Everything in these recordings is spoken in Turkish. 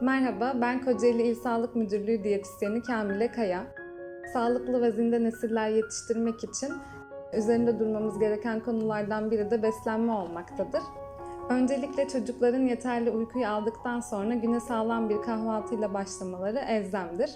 Merhaba, ben Kocaeli İl Sağlık Müdürlüğü diyetisyeni Kamile Kaya. Sağlıklı ve zinde nesiller yetiştirmek için üzerinde durmamız gereken konulardan biri de beslenme olmaktadır. Öncelikle çocukların yeterli uykuyu aldıktan sonra güne sağlam bir kahvaltıyla başlamaları elzemdir.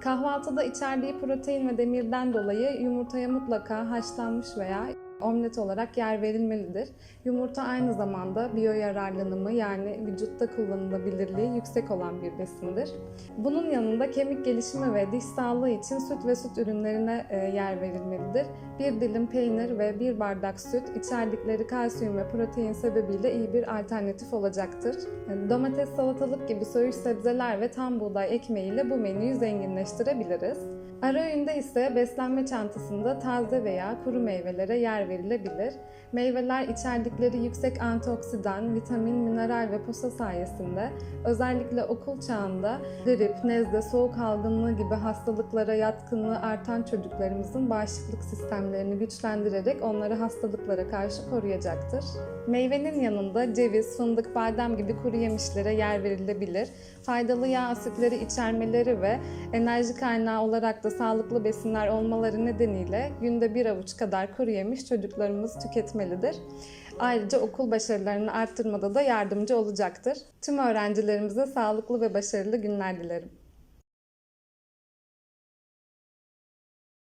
Kahvaltıda içerdiği protein ve demirden dolayı yumurtaya mutlaka haşlanmış veya omlet olarak yer verilmelidir. Yumurta aynı zamanda biyo yararlanımı yani vücutta kullanılabilirliği yüksek olan bir besindir. Bunun yanında kemik gelişimi ve diş sağlığı için süt ve süt ürünlerine e, yer verilmelidir. Bir dilim peynir ve bir bardak süt içerdikleri kalsiyum ve protein sebebiyle iyi bir alternatif olacaktır. Yani Domates, salatalık gibi söğüş sebzeler ve tam buğday ekmeğiyle bu menüyü zenginleştirebiliriz. Ara öğünde ise beslenme çantasında taze veya kuru meyvelere yer verilebilir. Meyveler içerdikleri yüksek antioksidan, vitamin, mineral ve posa sayesinde özellikle okul çağında grip, nezle, soğuk algınlığı gibi hastalıklara yatkınlığı artan çocuklarımızın bağışıklık sistemlerini güçlendirerek onları hastalıklara karşı koruyacaktır. Meyvenin yanında ceviz, fındık, badem gibi kuru yemişlere yer verilebilir. Faydalı yağ asitleri içermeleri ve enerji kaynağı olarak da sağlıklı besinler olmaları nedeniyle günde bir avuç kadar kuru yemiş çocuklarımız tüketmelidir. Ayrıca okul başarılarını arttırmada da yardımcı olacaktır. Tüm öğrencilerimize sağlıklı ve başarılı günler dilerim.